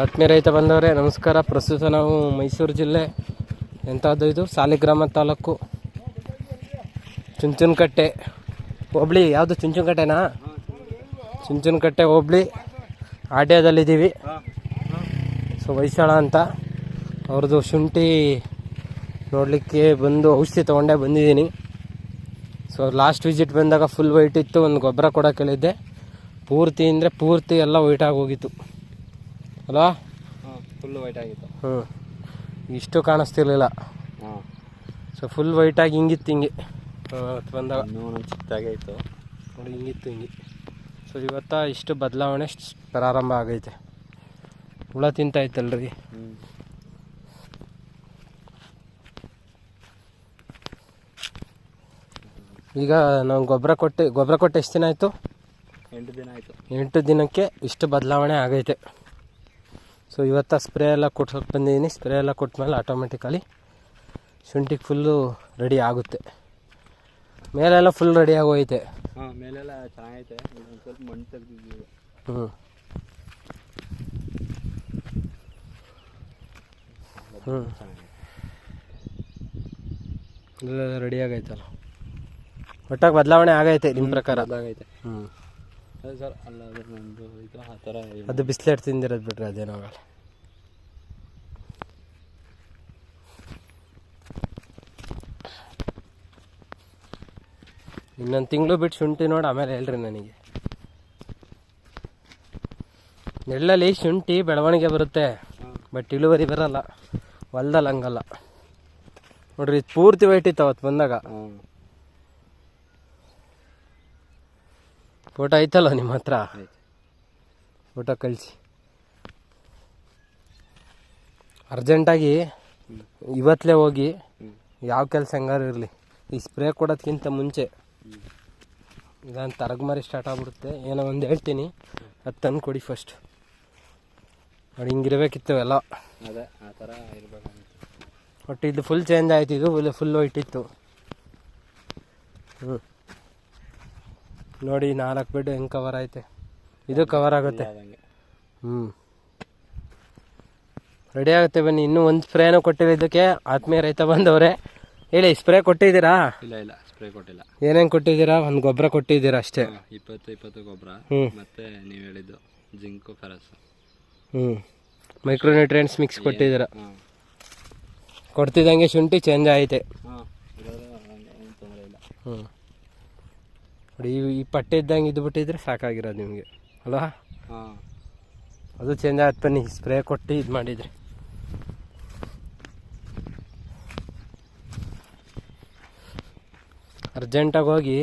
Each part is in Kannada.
ಆತ್ಮೀಯ ರೈತ ಬಂದವರೇ, ನಮಸ್ಕಾರ. ಪ್ರಸ್ತುತ ನಾವು ಮೈಸೂರು ಜಿಲ್ಲೆ ಎಂಥದ್ದು ಇದು? ಸಾಲಿಗ್ರಾಮ ತಾಲೂಕು, ಚುಂಚುನಕಟ್ಟೆ, ಹೋಬ್ಳಿ. ಯಾವುದು? ಚುಂಚುನಕಟ್ಟೆನಾ? ಚುಂಚುನಕಟ್ಟೆ, ಹೋಬ್ಳಿ. ಆಡ್ಯದಲ್ಲಿದ್ದೀವಿ. ಸೊ, ಹೊಯ್ಸಳ ಅಂತ. ಅವ್ರದ್ದು ಶುಂಠಿ ನೋಡಲಿಕ್ಕೆ ಬಂದು, ಔಷಧಿ ತೊಗೊಂಡೇ ಬಂದಿದ್ದೀನಿ. ಸೊ, ಲಾಸ್ಟ್ ವಿಸಿಟ್ ಬಂದಾಗ ಫುಲ್ ವೈಟ್ ಇತ್ತು. ಒಂದು ಗೊಬ್ಬರ ಕೊಡೋಕೆ ಹೇಳಿದ್ದೆ ಪೂರ್ತಿ ಅಂದರೆ ಪೂರ್ತಿ ಎಲ್ಲ ವೈಟಾಗಿ ಹೋಗಿತ್ತು. ಅಲ್ವಾ ಫುಲ್ ವೈಟ್ ಆಗಿತ್ತು. ಹ್ಞೂ ಇಷ್ಟು ಕಾಣಿಸ್ತಿರ್ಲಿಲ್ಲ. ಹಾಂ. ಸೊ ಫುಲ್ ವೈಟಾಗಿ ಹಿಂಗಿತ್ತು ಹಿಂಗೆ. ಅವತ್ತು ಬಂದಾಗ ಚಿತ್ತಾಗೆ ಇತ್ತು ನೋಡಿ ಹಿಂಗಿತ್ತು ಹಿಂಗೆ. ಸೊ ಇವತ್ತ ಇಷ್ಟು ಬದಲಾವಣೆ ಪ್ರಾರಂಭ ಆಗೈತೆ. ಹುಳ ತಿಂತಾಯ್ತಲ್ರಿ ಈಗ ನಾವು ಗೊಬ್ಬರ ಕೊಟ್ಟು ಗೊಬ್ಬರ ಕೊಟ್ಟು ಎಷ್ಟು ದಿನ ಆಯಿತು? ಎಂಟು ದಿನ ಆಯಿತು. ಎಂಟು ದಿನಕ್ಕೆ ಇಷ್ಟು ಬದಲಾವಣೆ ಆಗೈತೆ. ಸೊ ಇವತ್ತು ಸ್ಪ್ರೇ ಎಲ್ಲ ಕೊಟ್ಸೋಕೆ ಬಂದಿದ್ದೀನಿ ಸ್ಪ್ರೇ ಎಲ್ಲ ಕೊಟ್ಮೇಲೆ ಆಟೋಮೆಟಿಕಲಿ ಶುಂಠಿಗೆ ಫುಲ್ಲು ರೆಡಿ ಆಗುತ್ತೆ. ಮೇಲೆಲ್ಲ ಫುಲ್ ರೆಡಿ ಆಗೋಯ್ತೆ. ಹಾಂ ಮೇಲೆಲ್ಲ ಚೆನ್ನಾಗೈತೆ. ಸ್ವಲ್ಪ ಮಣ್ಣು ತೆಗ್ದಿದ್ದೀವಿ. ಹ್ಞೂ ಹ್ಞೂ ಎಲ್ಲ ರೆಡಿ ಆಗೈತಲ್ಲ ಒಟ್ಟಾಗಿ ಬದಲಾವಣೆ ಆಗೈತೆ ನಿಮ್ಮ ಪ್ರಕಾರ? ಅದಾಗೈತೆ ಹ್ಞೂ ಅಲ್ಲ ಇದು ಆ ಥರ ಅದು ಬಿಸ್ಲೇಟ್ ತಿಂದಿರೋದು ಬಿಟ್ರೆ ಅದೇನೋ ಆಗಲ್ಲ. ಇನ್ನೊಂದು ತಿಂಗಳು ಬಿಟ್ಟು ಶುಂಠಿ ನೋಡಿ, ಆಮೇಲೆ ಹೇಳ್ರಿ ನನಗೆ. ನೆಳ್ಳಲ್ಲಿ ಶುಂಠಿ ಬೆಳವಣಿಗೆ ಬರುತ್ತೆ ಬಟ್ ಇಳುವರಿ ಬರಲ್ಲ ಹೊಲ್ದಲ್ಲಿ ಹಂಗಲ್ಲ. ನೋಡ್ರಿ ಪೂರ್ತಿ ವೈಟ್ ಇತ್ತು ಅವತ್ತು ಬಂದಾಗ. ಫೋಟೋ ಐತಲ್ಲ ನಿಮ್ಮ ಹತ್ರ? ಫೋಟೋ ಕಳಿಸಿ. ಅರ್ಜೆಂಟಾಗಿ ಇವತ್ತಲೇ ಹೋಗಿ ಯಾವ ಕೆಲಸ ಹೆಂಗಾರು ಇರಲಿ. ಈ ಸ್ಪ್ರೇ ಕೊಡೋದಕ್ಕಿಂತ ಮುಂಚೆ ಇದನ್ನು ನಾನು ತರಗಮಾರಿ ಸ್ಟಾರ್ಟ್ ಆಗ್ಬಿಡುತ್ತೆ. ಏನೋ ಒಂದು ಹೇಳ್ತೀನಿ. ಅದು ತಂದು ಕೊಡಿ ಫಸ್ಟ್ ನೋಡಿ ಹಿಂಗಿರ್ಬೇಕಿತ್ತು ಎಲ್ಲ ಅದೇ ಆ ಥರ ಒಟ್ಟು ಇದು ಫುಲ್ ಚೇಂಜ್ ಆಯ್ತು ಇದು ಫುಲ್ ಫುಲ್ ವೈಟ್ ಇತ್ತು. ಹ್ಞೂ ನೋಡಿ ನಾಲ್ಕು ಬೆಡ್ ಹೆಂಗೆ ಕವರ್ ಐತೆ. ಇದು ಕವರ್ ಆಗುತ್ತೆ. ಹ್ಞೂ ರೆಡಿ ಆಗುತ್ತೆ ಬನ್ನಿ. ಇನ್ನೂ ಒಂದು ಸ್ಪ್ರೇನೂ ಕೊಟ್ಟಿಲ್ಲ ಇದಕ್ಕೆ. ಆತ್ಮೀಯ ರೈತ ಬಂದವ್ರೆ. ಹೇಳಿ ಸ್ಪ್ರೇ ಕೊಟ್ಟಿದ್ದೀರಾ? ಇಲ್ಲ ಇಲ್ಲ ಸ್ಪ್ರೇ ಕೊಟ್ಟಿಲ್ಲ. ಏನೇನು ಕೊಟ್ಟಿದ್ದೀರಾ? ಒಂದು ಗೊಬ್ಬರ ಕೊಟ್ಟಿದ್ದೀರಾ ಅಷ್ಟೇ. ಇಪ್ಪತ್ತು ಇಪ್ಪತ್ತು ಗೊಬ್ಬರ ಹ್ಞೂ ಮತ್ತೆ ನೀವು ಹೇಳಿದ್ದು ಜಿಂಕು ಫೆರಸ್. ಹ್ಞೂ ಮೈಕ್ರೋನ್ಯೂಟ್ರಿಯೆಂಟ್ಸ್ ಮಿಕ್ಸ್ ಕೊಟ್ಟಿದ್ದೀರ? ಕೊಡ್ತಿದ್ದಂಗೆ ಶುಂಠಿ ಚೇಂಜ್ ಆಯ್ತೆ. ಹ್ಞೂ ನೋಡಿ ಈ ಈ ಪಟ್ಟೆ ಇದ್ದಂಗೆ ಇದು ಬಿಟ್ಟಿದ್ರೆ ಸಾಕಾಗಿರೋದು ನಿಮಗೆ. ಅಲ್ವಾ? ಹಾಂ. ಅದು ಚೇಂಜ್ ಆಯ್ತು ಬನ್ನಿ ಸ್ಪ್ರೇ ಕೊಟ್ಟು ಇದು ಮಾಡಿದರೆ. ಅರ್ಜೆಂಟಾಗಿ ಹೋಗಿ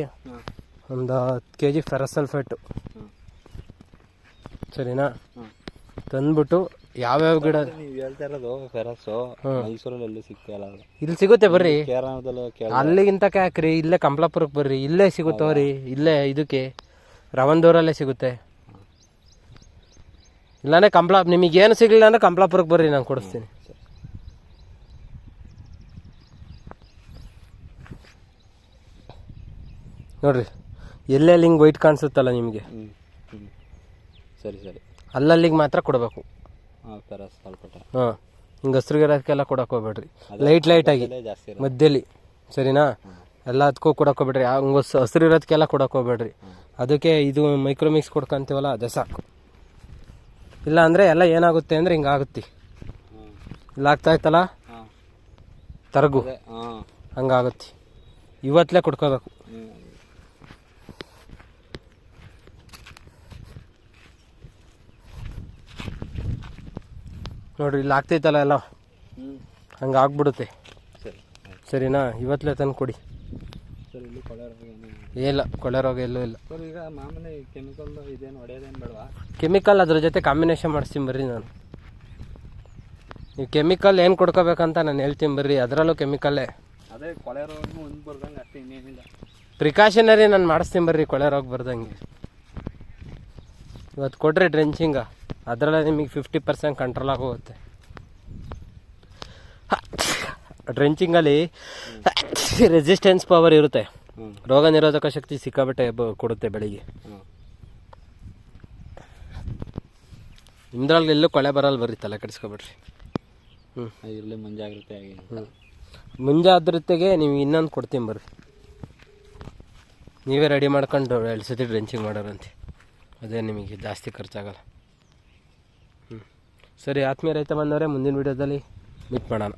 ಒಂದು ಹತ್ತು ಕೆ ಜಿ ಫೆರಸಲ್ಫೇಟು ಸರಿನಾ? ತಂದ್ಬಿಟ್ಟು ಯಾವ್ಯಾವ ಗಿಡ? ನೀವು ಹೇಳ್ತಾ ಇರೋದು ಫೆರಸ್ಸು ಹ್ಮ್. ಮೈಸೂರಲ್ಲಿ ಎಲ್ಲೂ ಸಿಗ್ತಾ ಇಲ್ಲ ಸಿಗುತ್ತೆ ಬರ್ರಿ. ಕೇರಳದಲ್ಲೂ ಕೇಳ ಅಲ್ಲಿಗಿಂತ ಕ್ಯಾಕ್ರಿ ಇಲ್ಲೇ ಕಂಪ್ಲಾಪುರಕ್ಕೆ ಬರ್ರಿ. ಇಲ್ಲೇ ಸಿಗುತ್ತವ್ರಿ ಇಲ್ಲೇ ಇದಕ್ಕೆ ರವಂದೂರಲ್ಲೇ ಸಿಗುತ್ತೆ. ಇಲ್ಲಾಂದ್ರೆ ಕಂಪ್ಲಾ ನಿಮಗೇನು ಸಿಗಲಿಲ್ಲ ಅಂದ್ರೆ ಕಂಪ್ಲಾಪುರಕ್ಕೆ ಬರ್ರಿ ನಾನು ಕೊಡಿಸ್ತೀನಿ. ನೋಡ್ರಿ ಎಲ್ಲೆಲ್ಲಿ ಹಿಂಗೆ ವೈಟ್ ಕಾಣಿಸುತ್ತಲ್ಲ ನಿಮಗೆ? ಸರಿ ಸರಿ. ಅಲ್ಲಲ್ಲಿಗೆ ಮಾತ್ರ ಕೊಡಬೇಕು. ಹಾಂ ಕೊಡಕ್ ಹಿಂಗೆ ಕೊಡಕ್ಕೆ ಹೋಗ್ಬೇಡ್ರಿ. ಲೈಟ್ ಲೈಟಾಗಿ ಆಗಿ. ಜಾಸ್ತಿ ಸರಿನಾ? ಸರಿನಾ ಎಲ್ಲದಕ್ಕೂ ಕೊಡಕ್ಕೆ ಹೋಗ್ಬೇಡ್ರಿ. ಹಂಗೆ ಹಸಿರು ಇರೋದಕ್ಕೆಲ್ಲ ಕೊಡಕ್ಕೆ ಹೋಗ್ಬೇಡ್ರಿ. ಅದಕ್ಕೆ ಇದು ಮೈಕ್ರೋಮಿಕ್ಸ್ ಕೊಡ್ಕಂತೀವಲ್ಲ ಅದೇ ಸಾಕು. ಇಲ್ಲ ಅಂದ್ರೆ ಎಲ್ಲ ಏನಾಗುತ್ತೆ ಅಂದರೆ ಹಿಂಗಾಗುತ್ತೆ ಆಗುತ್ತೆ. ಇಲ್ಲ ಆಗ್ತಾ ಇತ್ತಲ್ಲ? ತರಗು. ಹಂಗಾಗುತ್ತೆ ಇವತ್ತಲೇ ಕೊಡ್ಕೋಬೇಕು ಹ್ಞೂ ನೋಡ್ರಿ ಇಲ್ಲಿ ಆಗ್ತೈತಲ್ಲ ಎಲ್ಲ? ಹಂಗೆ ಆಗ್ಬಿಡುತ್ತೆ. ಸರಿ ಸರಿನಾ? ಇವತ್ತಲೇ ತಂದು ಕೊಡಿ. ಇಲ್ಲಿ ಕೊಳೆ ರೋಗ ಎಲ್ಲೂ ಇಲ್ಲ. ಸರ್ ಈಗ ಮಾಮೂಲಿ ಕೆಮಿಕಲ್ ಇದೇನು ಹೊಡೆಯೋದೇನು ಬೇಡವಾ? ಕೆಮಿಕಲ್ ಅದ್ರ ಜೊತೆ ಕಾಂಬಿನೇಷನ್ ಮಾಡಿಸ್ತೀನಿ ಬರ್ರಿ ನಾನು. ನೀವು ಕೆಮಿಕಲ್ ಏನು ಕೊಡ್ಕೋಬೇಕಂತ ನಾನು ಹೇಳ್ತೀನಿ ಬರ್ರಿ ಅದರಲ್ಲೂ ಕೆಮಿಕಲ್ಲೇ ಅದೇ ಕೊಳೆ ರೋಗ ಒಂದು ಬರ್ದಂಗೆ ಅಷ್ಟೇ ಇನ್ನೇನಿಲ್ಲ. ಪ್ರಿಕಾಷನರಿ ನಾನು ಮಾಡಿಸ್ತೀನಿ ಬರ್ರಿ ಕೊಳೆ ರೋಗ ಬರ್ದಂಗೆ. ಇವತ್ತು ಕೊಡ್ರಿ ಡ್ರೆಂಚಿಂಗ. ಅದರಲ್ಲೇ ನಿಮಗೆ ಫಿಫ್ಟಿ ಪರ್ಸೆಂಟ್ ಕಂಟ್ರೋಲ್ ಆಗೋಗುತ್ತೆ. ಡ್ರೆಂಚಿಂಗಲ್ಲಿ ರೆಸಿಸ್ಟೆನ್ಸ್ ಪವರ್ ಇರುತ್ತೆ. ರೋಗ ನಿರೋಧಕ ಶಕ್ತಿ ಸಿಕ್ಕಾಬಟ್ಟೆ ಕೊಡುತ್ತೆ ಬೆಳಿಗ್ಗೆ. ನಿಮ್ದ್ರಲ್ಲಿ ಎಲ್ಲೂ ಕೊಳೆ ಬರಲ್ಲ ಬರ್ರಿ ತಲೆ ಕೆಡಿಸ್ಕೊಬಿಡ್ರಿ. ಹ್ಞೂ ಇರಲಿ ಮುಂಜಾಗ್ರತೆ ಆಗಿ. ಹ್ಞೂ ಮುಂಜಾಗ್ರತೆಗೆ ನೀವು ಇನ್ನೊಂದು ಕೊಡ್ತೀನಿ ಬರ್ರಿ. ನೀವೇ ರೆಡಿ ಮಾಡ್ಕೊಂಡು ಎರಡು ಸತಿ ಡ್ರೆಂಚಿಂಗ್ ಮಾಡೋರಂತೆ. ಅದೇ ನಿಮಗೆ ಜಾಸ್ತಿ ಖರ್ಚಾಗಲ್ಲ. ಹ್ಞೂ ಸರಿ ಆತ್ಮೀಯ ರೈತ ಬಂದವರೇ ಮುಂದಿನ ವೀಡಿಯೋದಲ್ಲಿ ಮೀಟ್ ಮಾಡೋಣ.